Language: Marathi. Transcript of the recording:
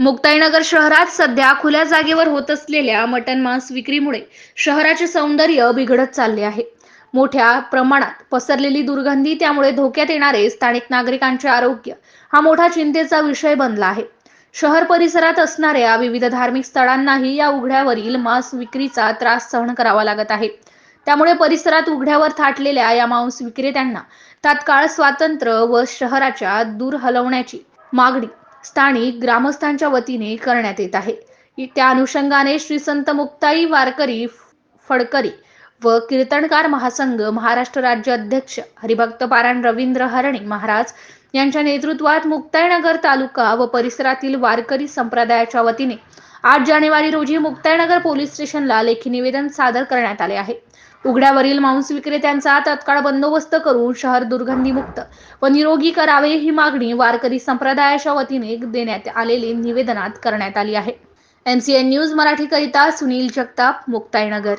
मुक्ताईनगर शहरात सध्या खुल्या जागेवर होत असलेल्या मटन मांस विक्रीमुळे शहराचे सौंदर्य बिघडत चालले आहे. मोठ्या प्रमाणात पसरलेली दुर्गंधी त्यामुळे धोक्यात येणारे स्थानिक नागरिकांचे आरोग्य हा मोठा चिंतेचा विषय बनला आहे. शहर परिसरात असणाऱ्या विविध धार्मिक स्थळांनाही या उघड्यावरील मांस विक्रीचा त्रास सहन करावा लागत आहे. त्यामुळे परिसरात उघड्यावर थाटलेल्या या मांस विक्रेत्यांना तात्काळ स्वातंत्र्य व शहराच्या दूर हलवण्याची मागणी स्थानिक ग्रामस्थांच्या वतीने करण्यात येत आहे. त्या अनुषंगाने श्री संत मुक्ताई वारकरी फडकरी व कीर्तनकार महासंघ महाराष्ट्र राज्य अध्यक्ष हरिभक्त पारायण रवींद्र हरणे महाराज यांच्या नेतृत्वात मुक्ताईनगर तालुका व परिसरातील वारकरी संप्रदायाच्या वतीने आठ जानेवारी रोजी मुक्ताईनगर पोलीस स्टेशनला लेखी निवेदन सादर करण्यात आले आहे. उघड्यावरील मांस विक्रेत्यांचा तत्काळ बंदोबस्त करून शहर दुर्गंधीमुक्त व निरोगी करावे ही मागणी वारकरी संप्रदायाच्या वतीने देण्यात आलेले निवेदनात करण्यात आली आहे. एमसीएन न्यूज मराठीकरिता सुनील जगताप मुक्ताईनगर.